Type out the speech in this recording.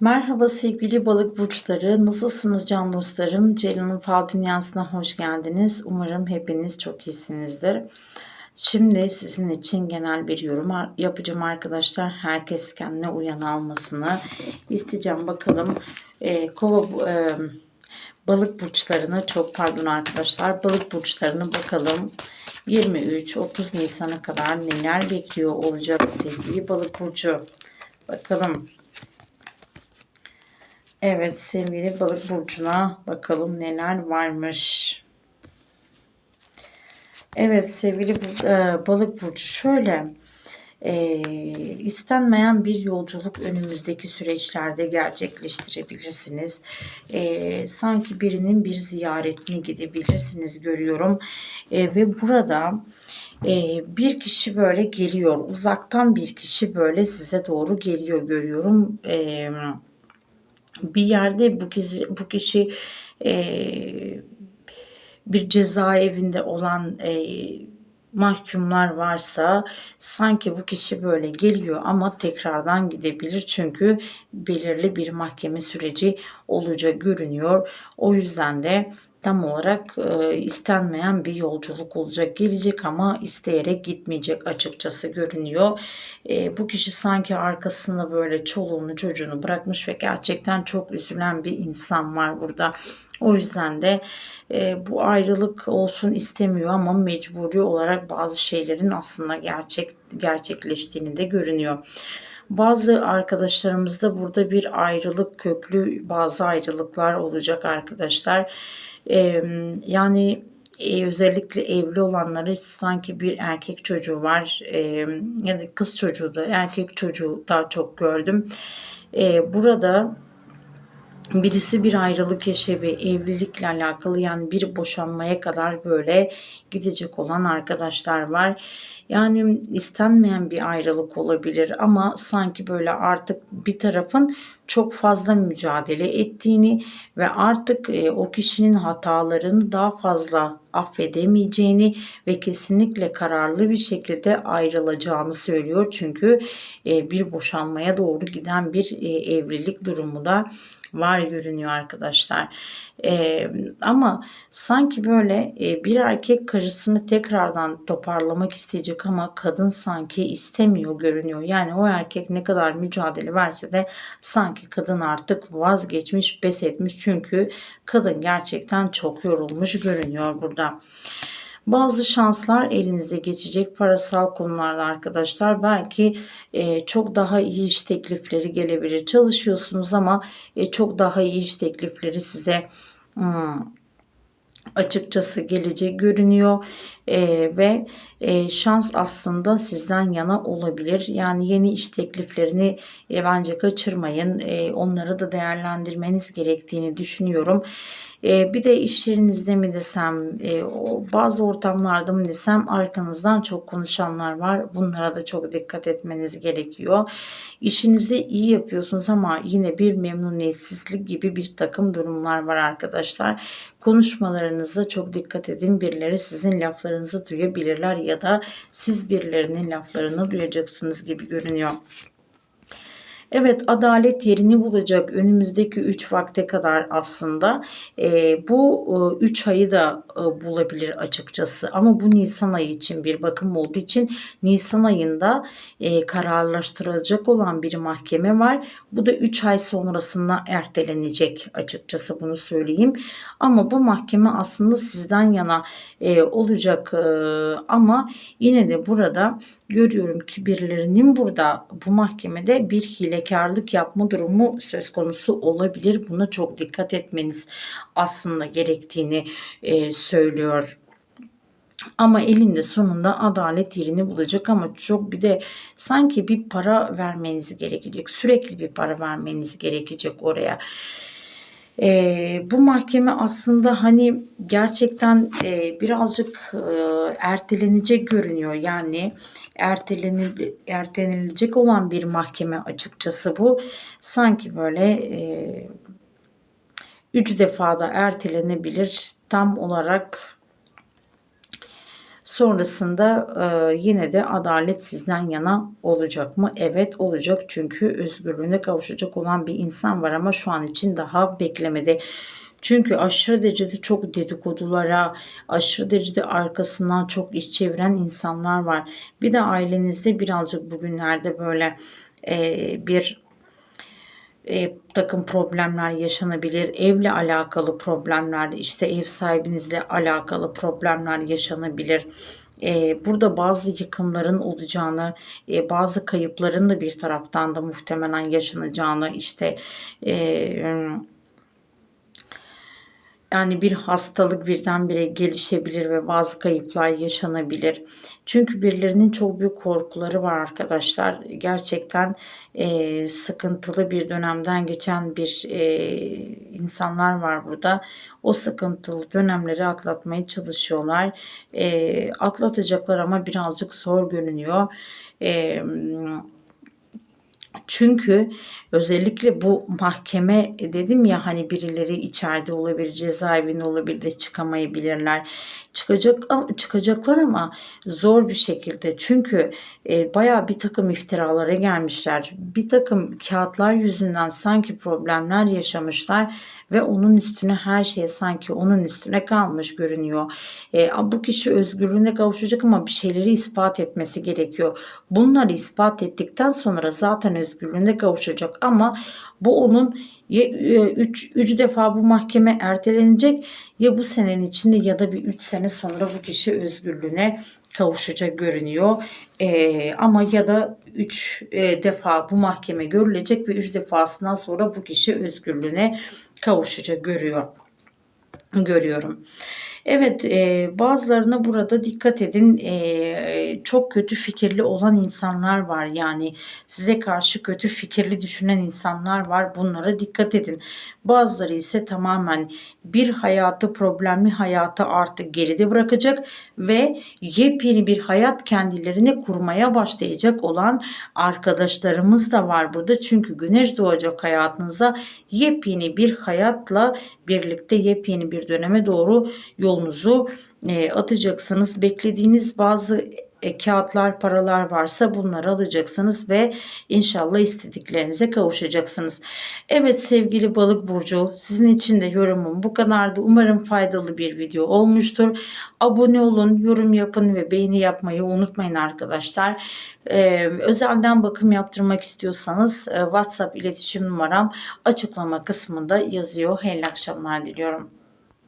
Merhaba sevgili balık burçları. Nasılsınız can dostlarım? Ceylan'ın Fal Dünyası'na hoş geldiniz. Umarım hepiniz çok iyisinizdir. Şimdi sizin için genel bir yorum yapacağım arkadaşlar. Herkes kendine uyan almasını isteyeceğim. Bakalım e, kova e, balık burçlarını çok pardon arkadaşlar. Balık burçlarını bakalım 23-30 Nisan'a kadar neler bekliyor olacak sevgili balık burcu. Bakalım. Evet sevgili balık burcuna bakalım neler varmış. Evet sevgili e, balık burcu şöyle e, istenmeyen bir yolculuk önümüzdeki süreçlerde gerçekleştirebilirsiniz. E, sanki birinin bir ziyaretine gidebilirsiniz görüyorum. E, ve burada e, bir kişi böyle geliyor. Uzaktan bir kişi böyle size doğru geliyor görüyorum. E, bir yerde bu kişi, bu kişi e, bir cezaevinde olan e, mahkumlar varsa sanki bu kişi böyle geliyor ama tekrardan gidebilir çünkü belirli bir mahkeme süreci olacak görünüyor. O yüzden de tam olarak e, istenmeyen bir yolculuk olacak. Gelecek ama isteyerek gitmeyecek açıkçası görünüyor. E, bu kişi sanki arkasında böyle çoluğunu çocuğunu bırakmış ve gerçekten çok üzülen bir insan var burada. O yüzden de e, bu ayrılık olsun istemiyor ama mecburi olarak bazı şeylerin aslında gerçek gerçekleştiğini de görünüyor. Bazı arkadaşlarımızda burada bir ayrılık köklü bazı ayrılıklar olacak arkadaşlar. E, yani e, özellikle evli olanları sanki bir erkek çocuğu var e, ya kız çocuğu da erkek çocuğu daha çok gördüm. E, burada birisi bir ayrılık yaşayıp evlilikle alakalı yani bir boşanmaya kadar böyle gidecek olan arkadaşlar var. Yani istenmeyen bir ayrılık olabilir ama sanki böyle artık bir tarafın çok fazla mücadele ettiğini ve artık e, o kişinin hatalarını daha fazla affedemeyeceğini ve kesinlikle kararlı bir şekilde ayrılacağını söylüyor. Çünkü e, bir boşanmaya doğru giden bir e, evlilik durumu da var görünüyor arkadaşlar. Ee, ama sanki böyle e, bir erkek karısını tekrardan toparlamak isteyecek ama kadın sanki istemiyor görünüyor. Yani o erkek ne kadar mücadele verse de sanki kadın artık vazgeçmiş, pes etmiş. Çünkü kadın gerçekten çok yorulmuş görünüyor burada. Bazı şanslar elinize geçecek parasal konularda arkadaşlar. Belki e, çok daha iyi iş teklifleri gelebilir. Çalışıyorsunuz ama e, çok daha iyi iş teklifleri size hmm, açıkçası gelecek görünüyor e, ve e, şans aslında sizden yana olabilir. Yani yeni iş tekliflerini e, bence kaçırmayın. E, onları da değerlendirmeniz gerektiğini düşünüyorum. E, bir de iş yerinizde mi desem, e, bazı ortamlarda mı desem arkanızdan çok konuşanlar var. Bunlara da çok dikkat etmeniz gerekiyor. İşinizi iyi yapıyorsunuz ama yine bir memnuniyetsizlik gibi bir takım durumlar var arkadaşlar. Konuşmalarınızda çok dikkat edin. Birileri sizin laflarınızı duyabilirler ya da siz birilerinin laflarını duyacaksınız gibi görünüyor. Evet adalet yerini bulacak önümüzdeki 3 vakte kadar aslında e, bu 3 e, ayı da e, bulabilir açıkçası ama bu Nisan ayı için bir bakım olduğu için Nisan ayında e, kararlaştırılacak olan bir mahkeme var. Bu da 3 ay sonrasında ertelenecek açıkçası bunu söyleyeyim. Ama bu mahkeme aslında sizden yana e, olacak e, ama yine de burada görüyorum ki birilerinin burada bu mahkemede bir hilekarlık yapma durumu söz konusu olabilir. Buna çok dikkat etmeniz aslında gerektiğini e, söylüyor. Ama elinde sonunda adalet yerini bulacak ama çok bir de sanki bir para vermeniz gerekecek. Sürekli bir para vermeniz gerekecek oraya. E, bu mahkeme aslında hani gerçekten e, birazcık e, ertelenecek görünüyor. Yani ertelenil, ertelenilecek olan bir mahkeme açıkçası bu. Sanki böyle e, üç defada ertelenebilir. Tam olarak Sonrasında e, yine de adalet sizden yana olacak mı? Evet olacak çünkü özgürlüğüne kavuşacak olan bir insan var ama şu an için daha beklemedi. Çünkü aşırı derecede çok dedikodulara, aşırı derecede arkasından çok iş çeviren insanlar var. Bir de ailenizde birazcık bugünlerde böyle e, bir e, takım problemler yaşanabilir. Evle alakalı problemler, işte ev sahibinizle alakalı problemler yaşanabilir. E, burada bazı yıkımların olacağını, e, bazı kayıpların da bir taraftan da muhtemelen yaşanacağını, işte e, yani bir hastalık birdenbire gelişebilir ve bazı kayıplar yaşanabilir. Çünkü birilerinin çok büyük korkuları var arkadaşlar. Gerçekten e, sıkıntılı bir dönemden geçen bir e, insanlar var burada. O sıkıntılı dönemleri atlatmaya çalışıyorlar. E, atlatacaklar ama birazcık zor görünüyor. E, çünkü özellikle bu mahkeme e, dedim ya hani birileri içeride olabilir, cezaevinde olabilir de çıkamayabilirler. Çıkacak çıkacaklar ama zor bir şekilde. Çünkü e, bayağı bir takım iftiralara gelmişler. Bir takım kağıtlar yüzünden sanki problemler yaşamışlar ve onun üstüne her şey sanki onun üstüne kalmış görünüyor. E, bu kişi özgürlüğüne kavuşacak ama bir şeyleri ispat etmesi gerekiyor. Bunları ispat ettikten sonra zaten özgürlüğüne kavuşacak ama bu onun ya 3 3 defa bu mahkeme ertelenecek ya bu senenin içinde ya da bir 3 sene sonra bu kişi özgürlüğüne kavuşacak görünüyor. Ee, ama ya da 3 e, defa bu mahkeme görülecek ve 3 defasından sonra bu kişi özgürlüğüne kavuşacak görüyor görüyorum. Evet e, bazılarına burada dikkat edin e, çok kötü fikirli olan insanlar var yani size karşı kötü fikirli düşünen insanlar var bunlara dikkat edin. Bazıları ise tamamen bir hayatı problemli hayatı artık geride bırakacak ve yepyeni bir hayat kendilerine kurmaya başlayacak olan arkadaşlarımız da var burada. Çünkü güneş doğacak hayatınıza yepyeni bir hayatla birlikte yepyeni bir döneme doğru yolunuzu e, atacaksınız. Beklediğiniz bazı e, kağıtlar, paralar varsa bunları alacaksınız ve inşallah istediklerinize kavuşacaksınız. Evet sevgili balık burcu sizin için de yorumum bu kadardı. Umarım faydalı bir video olmuştur. Abone olun, yorum yapın ve beğeni yapmayı unutmayın arkadaşlar. Ee, özelden bakım yaptırmak istiyorsanız e, WhatsApp iletişim numaram açıklama kısmında yazıyor. Hayırlı akşamlar diliyorum.